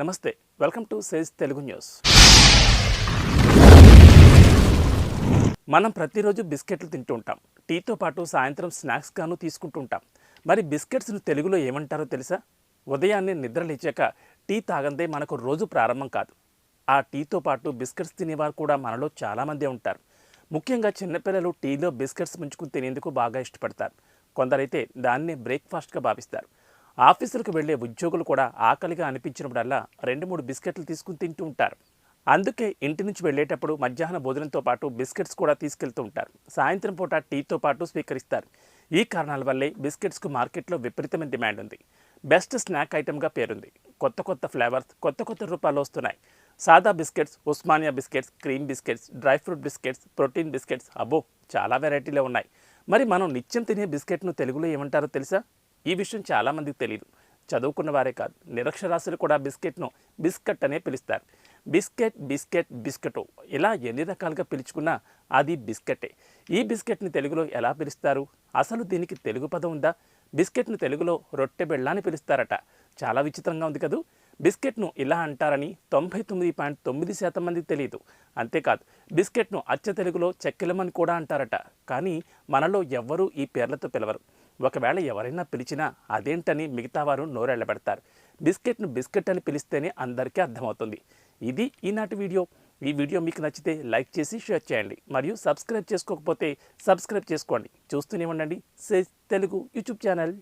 నమస్తే welcome to Sage Telugu news. మనం ప్రతిరోజు బిస్కెట్లు తింటూ ఉంటాం. టీతో పాటు సాయంత్రం స్నాక్స్ గాను తీసుకుంటూ ఉంటాం. మరి బిస్కెట్స్ను తెలుగులో ఏమంటారో తెలుసా? ఉదయాన్నే నిద్ర లేచాక టీ తాగందే మనకు రోజు ప్రారంభం కాదు. ఆ టీతో పాటు బిస్కెట్స్ తినేవారు కూడా మనలో చాలామంది ఉంటారు. ముఖ్యంగా చిన్నపిల్లలు టీలో బిస్కెట్స్ ముంచుకుని తినేందుకు బాగా ఇష్టపడతారు. కొందరైతే దాన్నే బ్రేక్ఫాస్ట్గా భావిస్తారు. ఆఫీసులకు వెళ్ళే ఉద్యోగులు కూడా ఆకలిగా అనిపించినప్పుడల్లా రెండు మూడు బిస్కెట్లు తీసుకుని తింటూ ఉంటారు. అందుకే ఇంటి నుంచి వెళ్ళేటప్పుడు మధ్యాహ్న భోజనంతో పాటు బిస్కెట్స్ కూడా తీసుకెళ్తూ ఉంటారు. సాయంత్రం పూట టీతో పాటు స్వీకరిస్తారు. ఈ కారణాల వల్లే బిస్కెట్స్కు మార్కెట్లో విపరీతమైన డిమాండ్ ఉంది. బెస్ట్ స్నాక్ ఐటెంగా పేరుంది. కొత్త కొత్త ఫ్లేవర్స్ కొత్త కొత్త రూపాలు వస్తున్నాయి. సాదా biscuits Osmania biscuits cream biscuits dry fruit biscuits protein biscuits అబ్బో చాలా వెరైటీలో ఉన్నాయి. మరి మనం నిత్యం తినే బిస్కెట్ను తెలుగులో ఏమంటారో తెలుసా? ఈ విషయం చాలామందికి తెలియదు చదువుకున్న వారే కాదు. నిరక్షరాస్యులు కూడా బిస్కెట్ను బిస్కెట్ అనే పిలుస్తారు. బిస్కెట్ బిస్కెట్ బిస్కెటు ఇలా ఎన్ని రకాలుగా పిలుచుకున్నా అది బిస్కెటే. ఈ బిస్కెట్ని తెలుగులో ఎలా పిలుస్తారు? అసలు దీనికి తెలుగు పదం ఉందా? బిస్కెట్ను తెలుగులో రొట్టె బెళ్ళాన్ని పిలుస్తారట. చాలా విచిత్రంగా ఉంది కదూ? బిస్కెట్ను ఇలా అంటారని తొంభై తొమ్మిది పాయింట్ తొమ్మిది శాతం మందికి తెలియదు అంతేకాదు బిస్కెట్ను అచ్చ తెలుగులో చెక్కిలమని కూడా అంటారట. కానీ మనలో ఎవ్వరూ ఈ పేర్లతో పిలవరు. ఒకవేళ ఎవరైనా పిలిచినా అదేంటని మిగతా వారు నోరెళ్ళబెడతారు. బిస్కెట్ను బిస్కెట్ అని పిలిస్తేనే అందరికీ అర్థమవుతుంది. ఇది ఈనాటి వీడియో. ఈ వీడియో మీకు నచ్చితే లైక్ చేసి షేర్ చేయండి. మరియు సబ్స్క్రైబ్ చేసుకోకపోతే సబ్స్క్రైబ్ చేసుకోండి. చూస్తూనే ఉండండి. Telugu YouTube channel.